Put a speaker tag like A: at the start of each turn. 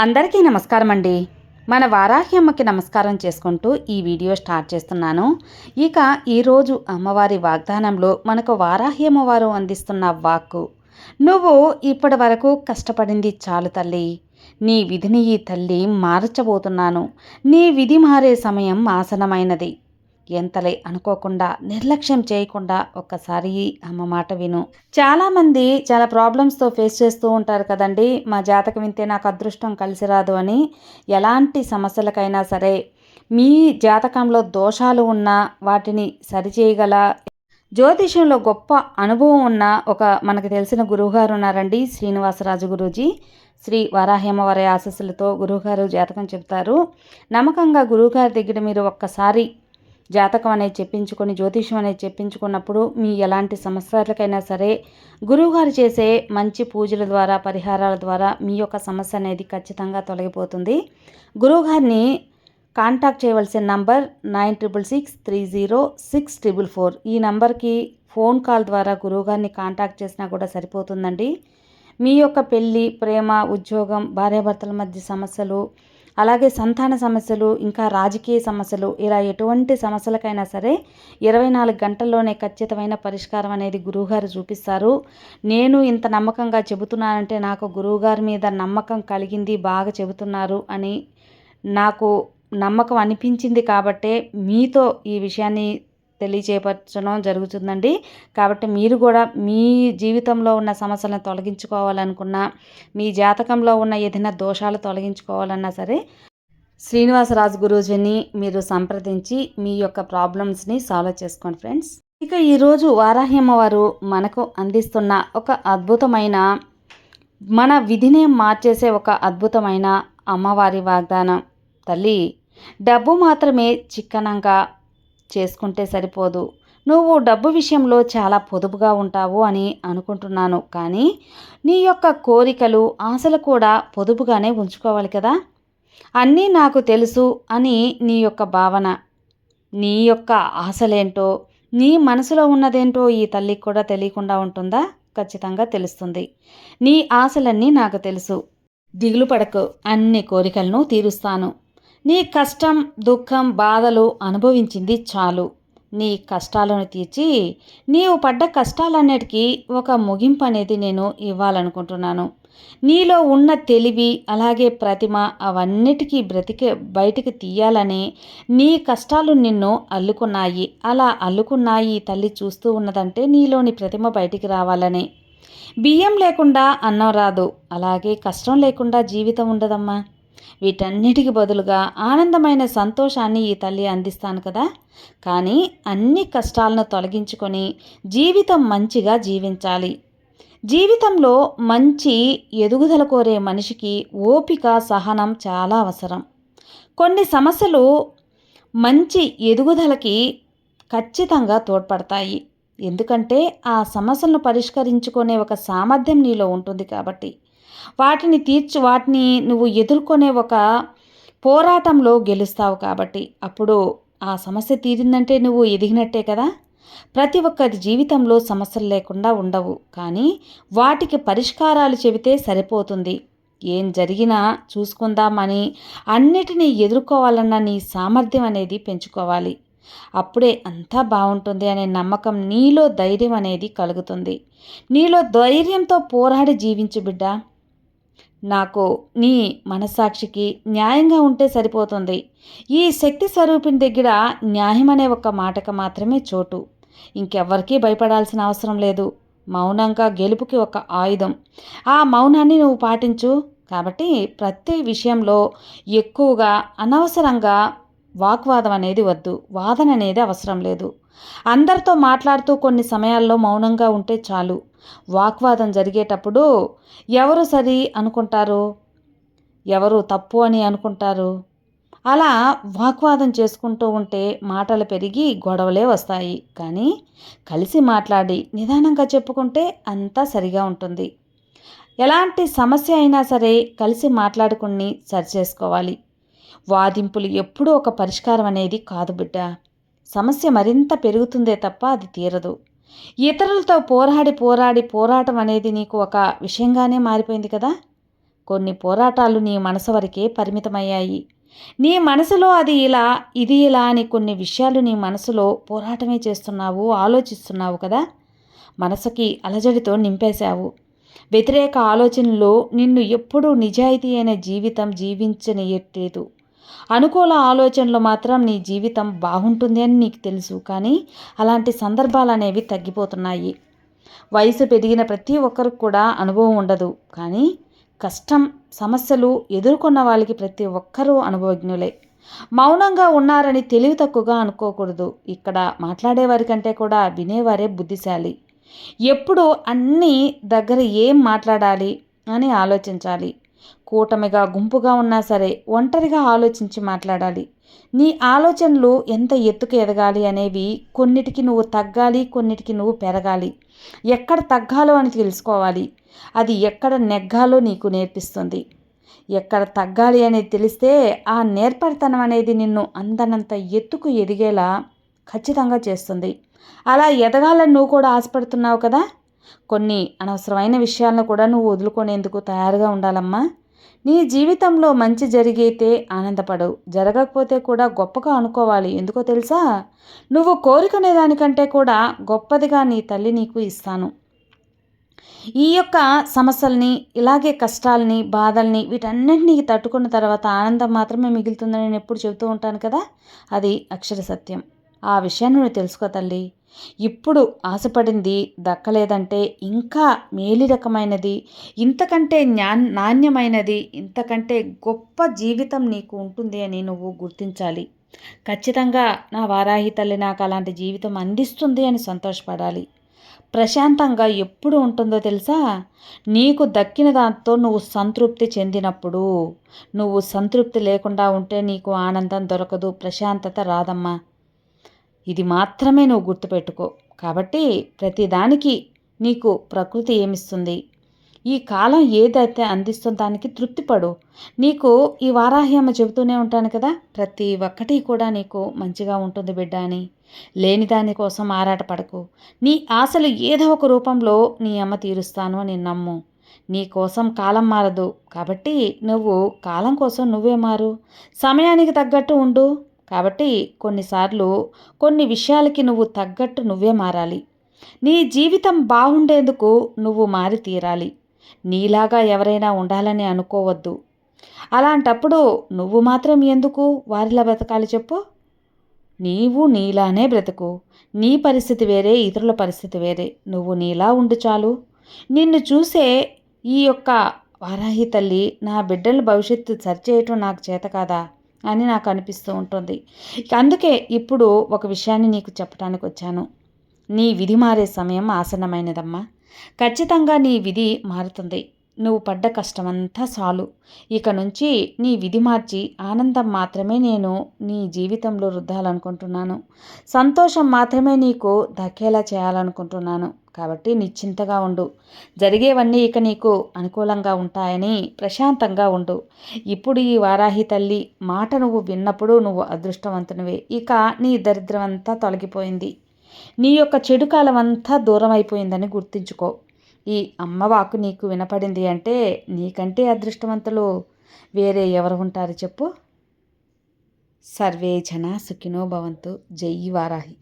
A: అందరికీ నమస్కారం అండి మన వారాహి అమ్మకి నమస్కారం చేసుకుంటూ ఈ వీడియో స్టార్ట్ చేస్తున్నాను. ఇక ఈరోజు అమ్మవారి వాగ్దానంలో మనకు వారాహి అమ్మవారు అందిస్తున్న వాక్కు. నువ్వు ఇప్పటి వరకు కష్టపడింది చాలు తల్లి. నీ విధిని ఈ తల్లి మార్చబోతున్నాను. నీ విధి మారే సమయం ఆసనమైనది ఎంతలే అనుకోకుండా నిర్లక్ష్యం చేయకుండా ఒక్కసారి అమ్మ మాట విను. చాలామంది చాలా ప్రాబ్లమ్స్తో ఫేస్ చేస్తూ ఉంటారు కదండి. మా జాతకం వింటే నాకు అదృష్టం కలిసి రాదు అని. ఎలాంటి సమస్యలకైనా సరే మీ జాతకంలో దోషాలు ఉన్నా వాటిని సరిచేయగల జ్యోతిషంలో గొప్ప అనుభవం ఉన్న ఒక మనకు తెలిసిన గురువుగారు ఉన్నారండి శ్రీనివాసరాజు గురూజీ. శ్రీ వరాహేమవరి ఆశస్సులతో గురువుగారు జాతకం చెప్తారు నమ్మకంగా గురువుగారి దగ్గర మీరు ఒక్కసారి జాతకం అనేది చెప్పించుకొని జ్యోతిషం అనేది చెప్పించుకున్నప్పుడు మీ ఎలాంటి సమస్యలకైనా సరే గురువుగారు చేసే మంచి పూజల ద్వారా పరిహారాల ద్వారా మీ యొక్క సమస్య అనేది ఖచ్చితంగా తొలగిపోతుంది. గురువుగారిని కాంటాక్ట్ చేయవలసిన number nine triple six three zero six triple four. ఈ నంబర్కి ఫోన్ కాల్ ద్వారా గురువుగారిని కాంటాక్ట్ చేసినా కూడా సరిపోతుందండి. మీ యొక్క పెళ్ళి ప్రేమ ఉద్యోగం భార్యాభర్తల మధ్య సమస్యలు అలాగే సంతాన సమస్యలు ఇంకా రాజకీయ సమస్యలు ఇలా ఎటువంటి సమస్యలకైనా సరే ఇరవై నాలుగు గంటల్లోనే ఖచ్చితమైన పరిష్కారం అనేది గురువుగారు చూపిస్తారు. నేను ఇంత నమ్మకంగా చెబుతున్నానంటే నాకు గురువుగారి మీద నమ్మకం కలిగింది బాగా చెబుతున్నారు అని నాకు నమ్మకం అనిపించింది కాబట్టే మీతో ఈ విషయాన్ని తెలియచేపరచడం జరుగుతుందండి. కాబట్టి మీరు కూడా మీ జీవితంలో ఉన్న సమస్యలను తొలగించుకోవాలనుకున్నా మీ జాతకంలో ఉన్న ఏదైనా దోషాలు తొలగించుకోవాలన్నా సరే శ్రీనివాసరాజు గురూజీని మీరు సంప్రదించి మీ యొక్క ప్రాబ్లమ్స్ని సాల్వ్ చేసుకోండి ఫ్రెండ్స్. ఇక ఈరోజు వారాహ్యమ్మవారు మనకు అందిస్తున్న ఒక అద్భుతమైన మన విధినే మార్చేసే ఒక అద్భుతమైన అమ్మవారి వాగ్దానం. తల్లి డబ్బు మాత్రమే చిక్కనంగా చేసుకుంటే సరిపోదు. నువ్వు డబ్బు విషయంలో చాలా పొదుపుగా ఉంటావు అని అనుకుంటున్నాను. కానీ నీ యొక్క కోరికలు ఆశలు కూడా పొదుపుగానే ఉంచుకోవాలి కదా? అన్నీ నాకు తెలుసు అని నీ యొక్క భావన. నీ యొక్క ఆశలేంటో నీ మనసులో ఉన్నదేంటో ఈ తల్లికి కూడా తెలియకుండా ఉంటుందా? ఖచ్చితంగా తెలుస్తుంది. నీ ఆశలన్నీ నాకు తెలుసు. దిగులు పడకు. అన్ని కోరికలను తీరుస్తాను. నీ కష్టం దుఃఖం బాధలు అనుభవించింది చాలు. నీ కష్టాలను తీర్చి నీవు పడ్డ కష్టాలన్నిటికీ ఒక ముగింపు అనేది నేను ఇవ్వాలనుకుంటున్నాను. నీలో ఉన్న తెలివి అలాగే ప్రతిమ అవన్నిటికీ బ్రతికి బయటికి తీయాలని నీ కష్టాలు నిన్ను అల్లుకున్నాయి. అలా అల్లుకున్నాయి తల్లి చూస్తూ ఉన్నదంటే నీలోని ప్రతిమ బయటికి రావాలని. బియ్యం లేకుండా అన్నం రాదు. అలాగే కష్టం లేకుండా జీవితం ఉండదమ్మా. వీటన్నిటికి బదులుగా ఆనందమైన సంతోషాన్ని ఈ తల్లి అందిస్తాను కదా. కానీ అన్ని కష్టాలను తొలగించుకొని జీవితం మంచిగా జీవించాలి. జీవితంలో మంచి ఎదుగుదల కోరే మనిషికి ఓపిక సహనం చాలా అవసరం. కొన్ని సమస్యలు మంచి ఎదుగుదలకి ఖచ్చితంగా తోడ్పడతాయి. ఎందుకంటే ఆ సమస్యలను పరిష్కరించుకునే ఒక సామర్థ్యం నీలో ఉంటుంది కాబట్టి. వాటిని తీర్చు వాటిని నువ్వు ఎదుర్కొనే ఒక పోరాటంలో గెలుస్తావు కాబట్టి అప్పుడు ఆ సమస్య తీరిందంటే నువ్వు ఎదిగినట్టే కదా. ప్రతి ఒక్కరి జీవితంలో సమస్యలు లేకుండా ఉండవు. కానీ వాటికి పరిష్కారాలు చెబితే సరిపోతుంది. ఏం జరిగినా చూసుకుందామని అన్నిటినీ ఎదుర్కోవాలన్న నీ సామర్థ్యం అనేది పెంచుకోవాలి. అప్పుడే అంతా బాగుంటుంది అనే నమ్మకం నీలో ధైర్యం అనేది కలుగుతుంది. నీలో ధైర్యంతో పోరాడి జీవించు బిడ్డ. నాకు నీ మనస్సాక్షికి న్యాయంగా ఉంటే సరిపోతుంది. ఈ శక్తి స్వరూపిని దగ్గర న్యాయం అనే ఒక మాటకు మాత్రమే చోటు. ఇంకెవ్వరికీ భయపడాల్సిన అవసరం లేదు. మౌనంగా గెలుపుకి ఒక ఆయుధం. ఆ మౌనాన్ని నువ్వు పాటించు. కాబట్టి ప్రతి విషయంలో ఎక్కువగా అనవసరంగా వాగ్వాదం అనేది వద్దు. వాదన అనేది అవసరం లేదు. అందరితో మాట్లాడుతూ కొన్ని సమయాల్లో మౌనంగా ఉంటే చాలు. వాగ్వాదం జరిగేటప్పుడు ఎవరు సరి అనుకుంటారు? ఎవరు తప్పు అని అనుకుంటారు? అలా వాగ్వాదం చేసుకుంటూ ఉంటే మాటలు పెరిగి గొడవలే వస్తాయి. కానీ కలిసి మాట్లాడి నిదానంగా చెప్పుకుంటే అంతా సరిగా ఉంటుంది. ఎలాంటి సమస్య అయినా సరే కలిసి మాట్లాడుకుని సరిచేసుకోవాలి. వాదింపులు ఎప్పుడూ ఒక పరిష్కారం అనేది కాదు బిడ్డ. సమస్య మరింత పెరుగుతుందే తప్ప అది తీరదు. ఇతరులతో పోరాడి పోరాడి పోరాటం అనేది నీకు ఒక విషయంగానే మారిపోయింది కదా? కొన్ని పోరాటాలు నీ మనసు వరకే పరిమితమయ్యాయి. నీ మనసులో అది ఇలా ఇది ఇలా అని కొన్ని విషయాలు నీ మనసులో పోరాటమే చేస్తున్నావు ఆలోచిస్తున్నావు కదా? మనసుకి అలజడితో నింపేశావు. వ్యతిరేక ఆలోచనలు నిన్ను ఎప్పుడూ నిజాయితీ అయిన జీవితం జీవించనియట్లేదు. అనుకూల ఆలోచనలు మాత్రం నీ జీవితం బాగుంటుంది అని నీకు తెలుసు. కానీ అలాంటి సందర్భాలు అనేవి తగ్గిపోతున్నాయి. వయసు పెరిగిన ప్రతి ఒక్కరికి కూడా అనుభవం ఉండదు. కానీ కష్టం సమస్యలు ఎదుర్కొన్న వాళ్ళకి ప్రతి ఒక్కరూ అనుభవజ్ఞులే. మౌనంగా ఉన్నారని తెలివి తక్కువగా అనుకోకూడదు. ఇక్కడ మాట్లాడేవారి కంటే కూడా వినేవారే బుద్ధిశాలి. ఎప్పుడు అన్నీ దగ్గర ఏం మాట్లాడాలి అని ఆలోచించాలి. కూటమిగా గుంపుగా ఉన్నా సరే ఒంటరిగా ఆలోచించి మాట్లాడాలి. నీ ఆలోచనలు ఎంత ఎత్తుకు ఎదగాలి అనేవి కొన్నిటికి నువ్వు తగ్గాలి కొన్నిటికి నువ్వు పెరగాలి. ఎక్కడ తగ్గాలో అని తెలుసుకోవాలి. అది ఎక్కడ నెగ్గాలో నీకు నేర్పిస్తుంది. ఎక్కడ తగ్గాలి అనేది తెలిస్తే ఆ నేర్పరితనం అనేది నిన్ను అందనంత ఎత్తుకు ఎదిగేలా ఖచ్చితంగా చేస్తుంది. అలా ఎదగాలని నువ్వు కూడా ఆశపడుతున్నావు కదా? కొన్ని అనవసరమైన విషయాలను కూడా నువ్వు వదులుకునేందుకు తయారుగా ఉండాలమ్మా. నీ జీవితంలో మంచి జరిగితే ఆనందపడు జరగకపోతే కూడా గొప్పగా అనుకోవాలి. ఎందుకో తెలుసా? నువ్వు కోరుకునే దానికంటే కూడా గొప్పదిగా నీ తల్లి నీకు ఇస్తాను. ఈ యొక్క సమస్యల్ని ఇలాగే కష్టాలని బాధల్ని వీటన్నింటినీ తట్టుకున్న తర్వాత ఆనందం మాత్రమే మిగులుతుందని నేను ఎప్పుడు చెబుతూ ఉంటాను కదా? అది అక్షర సత్యం. ఆ విషయాన్ని నువ్వు తెలుసుకో తల్లి. ఇప్పుడు ఆశపడింది దక్కలేదంటే ఇంకా మేలి రకమైనది ఇంతకంటే జ్ఞా నాణ్యమైనది ఇంతకంటే గొప్ప జీవితం నీకు ఉంటుంది అని నువ్వు గుర్తించాలి. ఖచ్చితంగా నా వారాహి తల్లి నాకు అలాంటి జీవితం అందిస్తుంది అని సంతోషపడాలి. ప్రశాంతంగా ఎప్పుడు ఉంటుందో తెలుసా? నీకు దక్కిన దాంతో నువ్వు సంతృప్తి చెందినప్పుడు నువ్వు సంతృప్తి లేకుండా ఉంటే నీకు ఆనందం దొరకదు ప్రశాంతత రాదమ్మా. ఇది మాత్రమే నువ్వు గుర్తుపెట్టుకో. కాబట్టి ప్రతిదానికి నీకు ప్రకృతి ఏమిస్తుంది? ఈ కాలం ఏదైతే అందిస్తుందో దానికి తృప్తిపడు నీకు ఈ వారాహ్యమ్మ చెబుతూనే ఉంటాను కదా ప్రతి ఒక్కటి కూడా నీకు మంచిగా ఉంటుంది బిడ్డ అని. లేని దానికోసం ఆరాటపడకు నీ ఆశలు ఏదో ఒక రూపంలో నీ అమ్మ తీరుస్తాను అని నమ్ము. నీ కోసం కాలం మారదు. కాబట్టి నువ్వు కాలం కోసం నువ్వే మారు. సమయానికి తగ్గట్టు ఉండు. కాబట్టి కొన్నిసార్లు కొన్ని విషయాలకి నువ్వు తగ్గట్టు నువ్వే మారాలి. నీ జీవితం బాగుండేందుకు నువ్వు మారి తీరాలి. నీలాగా ఎవరైనా ఉండాలని అనుకోవద్దు. అలాంటప్పుడు నువ్వు మాత్రం ఎందుకు వారిలా బ్రతకాలి చెప్పు? నీవు నీలానే బ్రతుకు. నీ పరిస్థితి వేరే ఇతరుల పరిస్థితి వేరే. నువ్వు నీలా ఉండు చాలు. నిన్ను చూసే ఈ యొక్క వారాహి తల్లి నా బిడ్డల భవిష్యత్తు సరిచేయటం నాకు చేత కాదా? అని నాకు అనిపిస్తూ ఉంటుంది. అందుకే ఇప్పుడు ఒక విషయాన్ని నీకు చెప్పడానికి వచ్చాను. నీ విధి మారే సమయం ఆసన్నమైనదమ్మా. ఖచ్చితంగా నీ విధి మారుతుంది. నువ్వు పడ్డ కష్టమంతా చాలు. ఇక నుంచి నీ విధి మార్చి ఆనందం మాత్రమే నేను నీ జీవితంలో రుద్దాలనుకుంటున్నాను. సంతోషం మాత్రమే నీకు దక్కేలా చేయాలనుకుంటున్నాను. కాబట్టి నిశ్చింతగా ఉండు. జరిగేవన్నీ ఇక నీకు అనుకూలంగా ఉంటాయని ప్రశాంతంగా ఉండు. ఇప్పుడు ఈ వారాహి తల్లి మాట నువ్వు విన్నప్పుడు నువ్వు అదృష్టవంతునివే. ఇక నీ దరిద్రం అంతా తొలగిపోయింది. నీ యొక్క చెడు కాలం అంతా దూరం అయిపోయిందని గుర్తించుకో. ఈ అమ్మవాకు నీకు వినపడింది అంటే నీకంటే అదృష్టవంతులు వేరే ఎవరు ఉంటారు చెప్పు? సర్వే జన సుఖినో భవంతు. జై వారాహి.